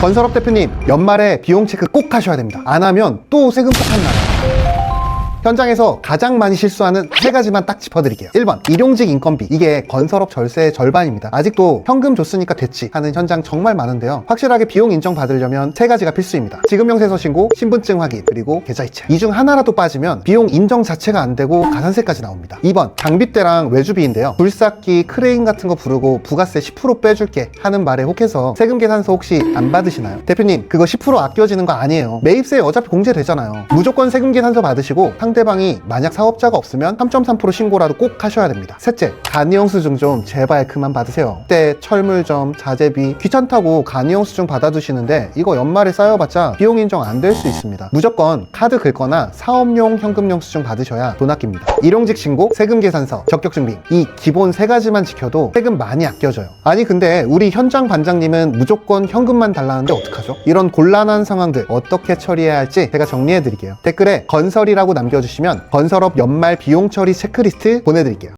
건설업 대표님, 연말에 비용 체크 꼭 하셔야 됩니다. 안 하면 또 세금 폭탄 나요. 현장에서 가장 많이 실수하는 세 가지만 딱 짚어드릴게요. 1번, 일용직 인건비. 이게 건설업 절세의 절반입니다. 아직도 현금 줬으니까 됐지 하는 현장 정말 많은데요. 확실하게 비용 인정 받으려면 세 가지가 필수입니다. 지급명세서 신고, 신분증 확인, 그리고 계좌이체. 이 중 하나라도 빠지면 비용 인정 자체가 안 되고 가산세까지 나옵니다. 2번, 장비대랑 외주비인데요. 불삭기, 크레인 같은 거 부르고 부가세 10% 빼줄게 하는 말에 혹해서 세금 계산서 혹시 안 받으시나요? 대표님, 그거 10% 아껴지는 거 아니에요. 매입세 어차피 공제되잖아요. 무조건 세금 계산서 받으시고 상대방이 만약 사업자가 없으면 3.3% 신고라도 꼭 하셔야 됩니다. 셋째, 간이영수증 좀 제발 그만 받으세요. 그때 철물점, 자재비 귀찮다고 간이영수증 받아두시는데 이거 연말에 쌓여봤자 비용 인정 안 될 수 있습니다. 무조건 카드 긁거나 사업용 현금영수증 받으셔야 돈 아낍니다. 일용직 신고, 세금 계산서, 적격증빙 이 기본 세 가지만 지켜도 세금 많이 아껴져요. 아니 근데 우리 현장 반장님은 무조건 현금만 달라는데 어떡하죠? 이런 곤란한 상황들 어떻게 처리해야 할지 제가 정리해 드릴게요. 댓글에 건설이라고 남겨주시면 건설업 연말 비용 처리 체크리스트 보내드릴게요.